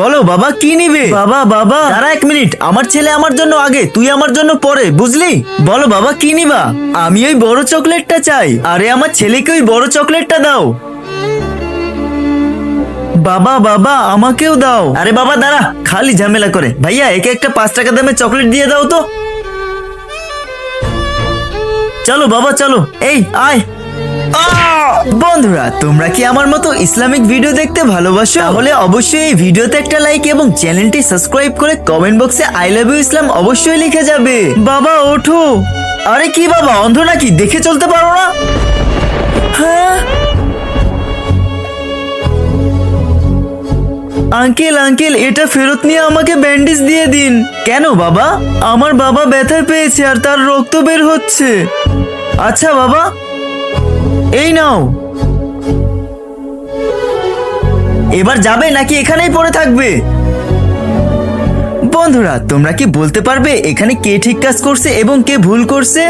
বলো বাবা কি নিবে? বাবা বাবা। দাঁড়া এক মিনিট আমার ছেলে আমার জন্য আগে তুই আমার জন্য পরে বুঝলি? বলো বাবা কি নিবা? আমি ওই বড় চকলেটটা চাই আরে আমার ছেলেকে ওই বড় চকলেটটা দাও। বাবা বাবা আমাকেও দাও। আরে বাবা দাঁড়া খালি ঝামেলা করে। ভাইয়া একে একটা পাঁচ টাকা দামের চকলেট দিয়ে দাও তো। চলো বাবা চলো। এই আয়। আহ! বন্ধুরা, তোমরা কি আমার মতো ইসলামিক ভিডিও দেখতে ভালোবাসো? তাহলে অবশ্যই এই ভিডিওতে একটা লাইক এবং চ্যানেলটি সাবস্ক্রাইব করে কমেন্ট বক্সে আই লাভ ইউ ইসলাম অবশ্যই লিখে যাবে। বাবা, ওঠো। আরে কি বাবা, অন্ধ নাকি? দেখে চলতে পারো না। হ্যাঁ? আঙ্কেল আঙ্কেল, এটা ফেরত নিয়ে আমাকে ব্যান্ডেজ দিয়ে দিন। কেন বাবা? আমার বাবা ব্যথা পেয়েছে আর তার রক্ত বের হচ্ছে। আচ্ছা বাবা, এই নাও। এবার যাবে নাকি এখানেই পড়ে থাকবে? বন্ধুরা, তোমরা কি বলতে পারবে এখানে কে ঠিক কাজ করছে এবং কে ভুল করছে?